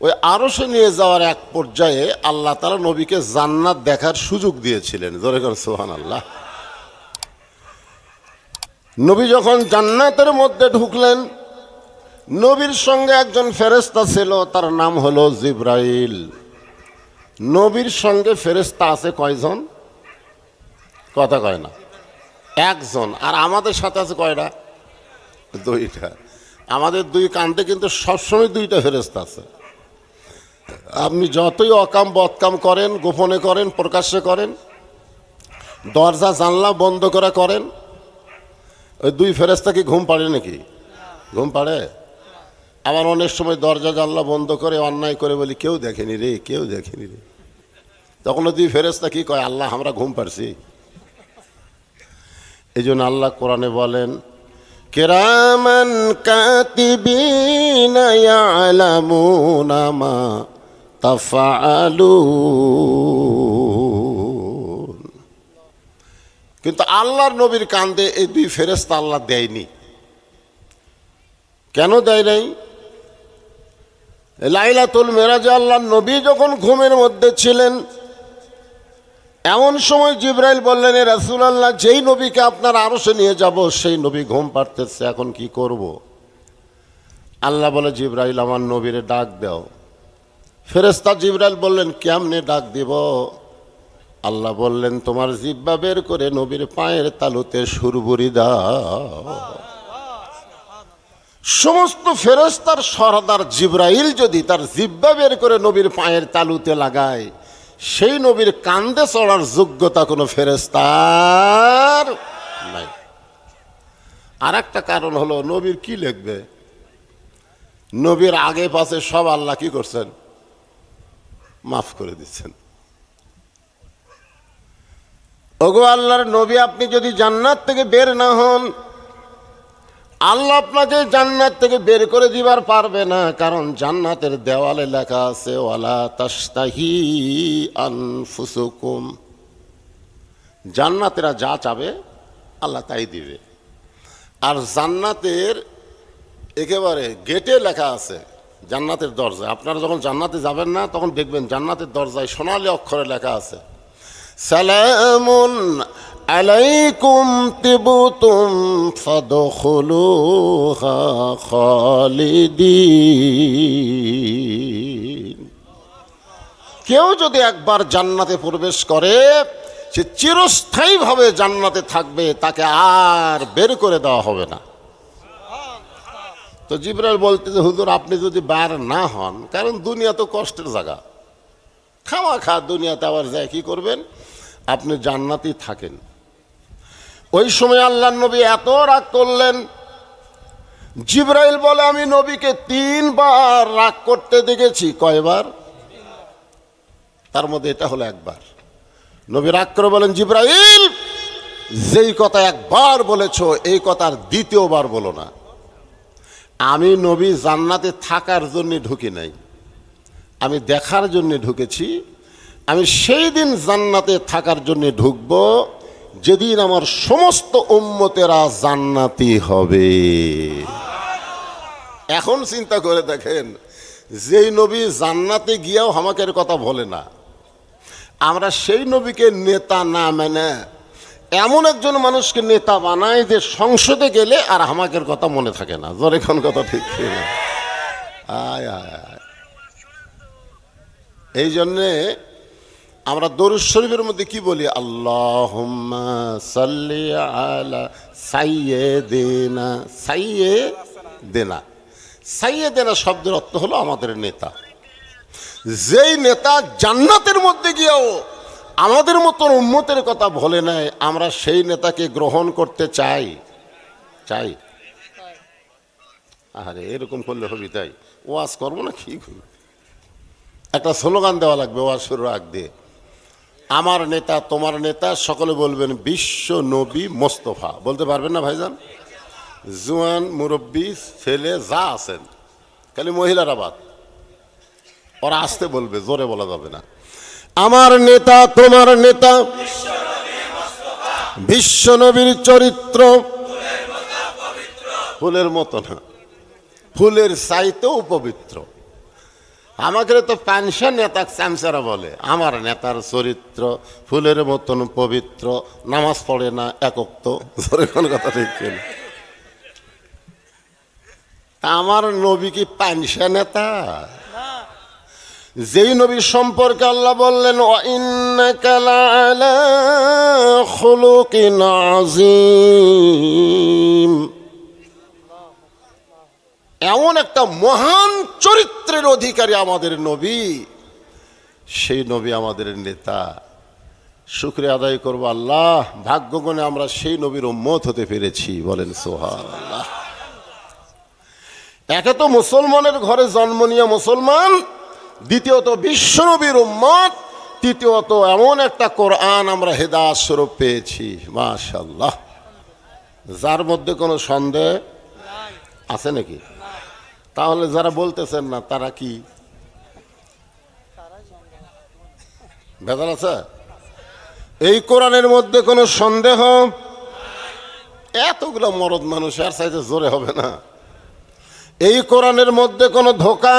ওই আরশে নিয়ে যাওয়ার এক পর্যায়ে আল্লাহ তালা নবীকে জান্নাত দেখার সুযোগ দিয়েছিলেন। জোরে কর সোহান আল্লাহ নবী যখন জান্নাতের মধ্যে ঢুকলেন, নবীর সঙ্গে একজন ফেরেস্তা ছিল, তার নাম হলো জিব্রাইল। নবীর সঙ্গে ফেরেস্তা আছে কয়জন? কথা কয় না। একজন। আর আমাদের সাথে আছে কয়টা? দুইটা। আমাদের দুই কান্দে কিন্তু সবসময় দুইটা ফেরেস্তা আছে। আপনি যতই অকাম, বদকাম করেন, গোপনে করেন, প্রকাশ্যে করেন, দরজা, জানলা বন্ধ করে করেন, ওই দুই ফেরেস্তা কি ঘুম পাড়ে নাকি? ঘুম পাড়ে? আবার অনেক সময় দরজা, জানলা বন্ধ করে, অন্যায় করে বলি, কেউ দেখেনি রে, কেউ দেখেনি রে। তখন ওই দুই ফেরেস্তা কি কয়, আল্লাহ, আমরা ঘুম পারছি এই জন্য আল্লাহ কোরআনে বলেন, কেরামান কাতিবিনা ইয়ালামুনা মা তাফআলুন কিন্তু আল্লাহর নবীর কান্দে এই দুই ফেরেস্তা আল্লাহ দেয়নি। কেন দেয় নাই? লাইলাতুল মেরাজে আল্লাহ নবী যখন ঘুমের মধ্যে ছিলেন, এমন সময় জিব্রাইল বললেন, এ রাসুল আল্লাহ যেই নবীকে আপনার আরসে নিয়ে যাব, সেই নবী ঘুম পাড়তেছে, এখন কি করব। আল্লাহ বলে, জিব্রাইল, আমার নবীরে ডাক দাও। ফেরেস্তা জিব্রাইল বললেন, কেমনে ডাক দিব? আল্লাহ বললেন, তোমার জিব্বা বের করে নবীর পায়ের তালুতে সুরবুরি দাও। সমস্ত ফেরেস্তার সরদার জিব্রাইল যদি তার জিব্বা বের করে নবীর পায়ের তালুতে লাগায়, সেই নবীর কান্দে চড়ার যোগ্যতা কোনো ফেরেস্তার নাই। আর একটা কারণ হলো, নবীর কি লিখবে? নবীর আগে পাশে সব আল্লাহ কি করছেন? মাফ করে দিচ্ছেন। ওগো আল্লাহর নবী, আপনি যদি জান্নাত থেকে বের না হন, আল্লাহ আপনাকে জান্নাত থেকে বের করে দিবার পারবে না, কারণ জান্নাতের দেওয়ালে লেখা আছে, ওয়ালা তাস্তাহি আনফুসুকুম। জান্নাতেরা যা চাবে, আল্লাহ তাই দিবে। আর জান্নাতের একেবারে গেটে লেখা আছে জান্নাতের দরজায়। আপনারা যখন জান্নাতে যাবেন না, তখন দেখবেন জান্নাতের দরজায় সোনালি অক্ষরে লেখা আছে, সালামুন আলাইকুম তিবুতুম ফাদখুলুহা কেউ যদি একবার জান্নাতে প্রবেশ করে, সে চিরস্থায়ীভাবে জান্নাতে থাকবে, তাকে আর বের করে দেওয়া হবে না। তো জিবরাল বলতে যে, হুজুর, আপনি যদি বার না হন, কারণ দুনিয়া তো কষ্টের জায়গা। খাওয়া খা, দুনিয়াতে আবার যায়, কি করবেন? আপনি জান্নাতেই থাকেন। ওই সময় আল্লাহ নবী এত রাগ করলেন। জিব্রাইল বলে, আমি নবীকে তিনবার রাগ করতে দেখেছি। কয়বার? তার মধ্যে এটা হলো একবার। নবী রাগ করে বলেন, জিব্রাইল, যেই কথা একবার বলেছ, এই কথার দ্বিতীয়বার বলো না। আমি নবী জান্নাতে থাকার জন্য ঢুকি নাই। আমি দেখার জন্য ঢুকেছি। আমি সেই দিন জান্নাতে থাকার জন্য ঢুকব যেদিন আমার সমস্ত উম্মতেরা জান্নাতি হবে। এখন চিন্তা করে দেখেন, যেই নবী জান্নাতে গিয়েও হামাকের কথা বলে না। আমরা সেই নবীকে নেতা না মেনে এমন একজন মানুষকে নেতা বানায় যে সংসদে গেলে আর হামাকের কথা মনে থাকে না। জোরে কোন কথা ঠিক আয় আয় এই জন্যে আমরা দরুদ শরীফের মধ্যে কি বলি? আল্লাহ সাল্লি আলা সাইয়ে দেনা সাইয়ে দেনা সাইয়ে দেনা শব্দের অর্থ হলো আমাদের নেতা। যেই নেতা জান্নাতের মধ্যে গিয়েও আমাদের মতন উন্মতের কথা বলে নাই, আমরা সেই নেতাকে গ্রহণ করতে চাই। চাই। আরে এরকম করলে হবি তাই। ওয়াজ করব না কি করব? একটা স্লোগান দেওয়া লাগবে, ওয়াজ শুরু দিয়ে। আমার নেতা, তোমার নেতা, সকলে বলবেন, বিশ্ব নবী মোস্তফা। বলতে পারবেন না ভাইজান? জুয়ান, মুরব্বী, ছেলে, যা আছেন। খালি মহিলারা বাদ ওরা আসতে বলবে, জোরে বলা যাবে না। আমার নেতা, তোমার নেতা, বিশ্ব নবীর চরিত্র ফুলের মতো না। ফুলের চাইতেও পবিত্র। আমাকে তো পেনশন নেতা স্যামসারা বলে, আমার নেতার চরিত্র ফুলের মতন পবিত্র, নামাজ পড়ে না একক তো কথা কিনা? আমার নবী কি পেনশন নেতা? যেই নবী সম্পর্কে আল্লাহ বললেন, "ওয়াইন্নাকা লাআলা খুলুকিন আযীম।" এমন একটা মহান চরিত্রের অধিকারী আমাদের নবী। সেই নবী আমাদের নেতা। শুক্রিয়া আদায় করব আল্লাহ, ভাগ্যগুণে আমরা সেই নবীর উম্মত হতে পেরেছি, বলেন সোহান আল্লাহ একে তো মুসলমানের ঘরে জন্ম নিয়ে মুসলমান দ্বিতীয়ত বিশ্বনবীর উম্মত, তৃতীয়ত এমন একটা কোরআন আমরা হেদাত স্বরূপ পেয়েছি মাশাল্লাহ যার মধ্যে কোনো সন্দেহ আছে নাকি? তাহলে যারা বলতেছেন না, তারা কি? ভেজাল আছে? এই কোরআনের মধ্যে কোনো সন্দেহ? এতগুলো মরদ মানুষ আর চাইতে জোরে হবে না। এই কোরআনের মধ্যে কোনো ধোকা?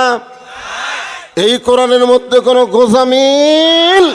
এই কোরআনের মধ্যে কোনো গোজামিল